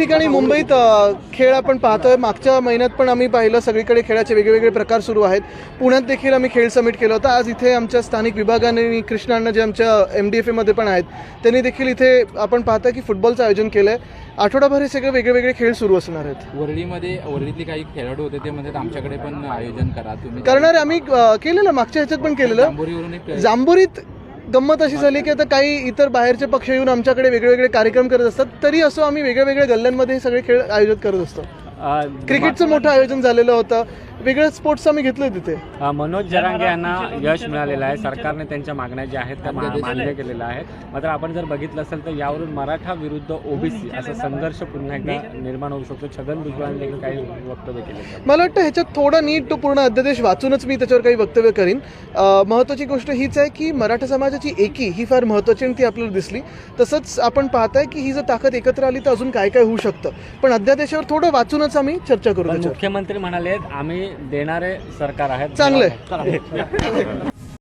ठिकाणी मुंबईत खेळ आपण पाहतोय. मागच्या महिन्यात पण आम्ही पाहिलं सगळीकडे खेळाचे वेगवेगळे प्रकार सुरू आहेत. पुण्यात देखील आम्ही खेळ समिट केलं होतं. आज इथे आमच्या स्थानिक विभागाने कृष्णांना जे आमच्या एम डी एफ एमध्ये पण आहेत त्यांनी देखील इथे आपण पाहता की फुटबॉलचं आयोजन केलं आहे आठवडाभर हे सगळे वेगळे वेगळे खेळ सुरू असणार आहेत. वरळीमध्ये वरळीतले काही खेळाडू होते ते म्हणतात आमच्याकडे पण आयोजन करा तुम्ही करणारे आम्ही केलेलं मागच्या ह्याच्यात पण केलेलं. जांभुरीत गंमत अशी झाली की आता काही इतर बाहेरचे पक्ष येऊन आमच्याकडे वेगळे वेगळे कार्यक्रम करत असतात तरी असं आम्ही वेगळ्या वेगळ्या गल्ल्यांमध्ये हे सगळे खेळ आयोजित करत असतो. क्रिकेटचं मोठं आयोजन झालेलं होतं. वेगळं स्पोर्ट्स आम्ही घेतलं तिथे. अ, मनोज जरांगे यांना यश मिळालेलं आहे. सरकारने त्यांच्या मागण्या ज्या आहेत त्या मा- मान्य केलेल्या आहेत. मात्र आपण जर बघितलं असेल तर यावरून मराठा विरुद्ध ओबीसी असा संघर्ष पुन्हा एकदा निर्माण होऊ शकतो. छगन भुजबळांनी देखील काही वक्तव्य केले मला वाटतं ह्याच्यात थोडं नीट तो पूर्ण अध्यादेश वाचूनच मी त्याच्यावर काही वक्तव्य करीन. अं, महत्त्वाची गोष्ट हीच आहे की मराठा समाजाची एकी ही फार महत्त्वाची आणि ती आपल्याला दिसली. तसंच आपण पाहताय की ही जर ताकद एकत्र आली तर अजून काय काय होऊ शकतं. पण अध्यादेशावर थोडं वाचूनच आम्ही चर्चा करू पण त्याच्यावर. मुख्यमंत्री म्हणाले आम्ही देणारे सरकार आहेत. चांगलं. आहे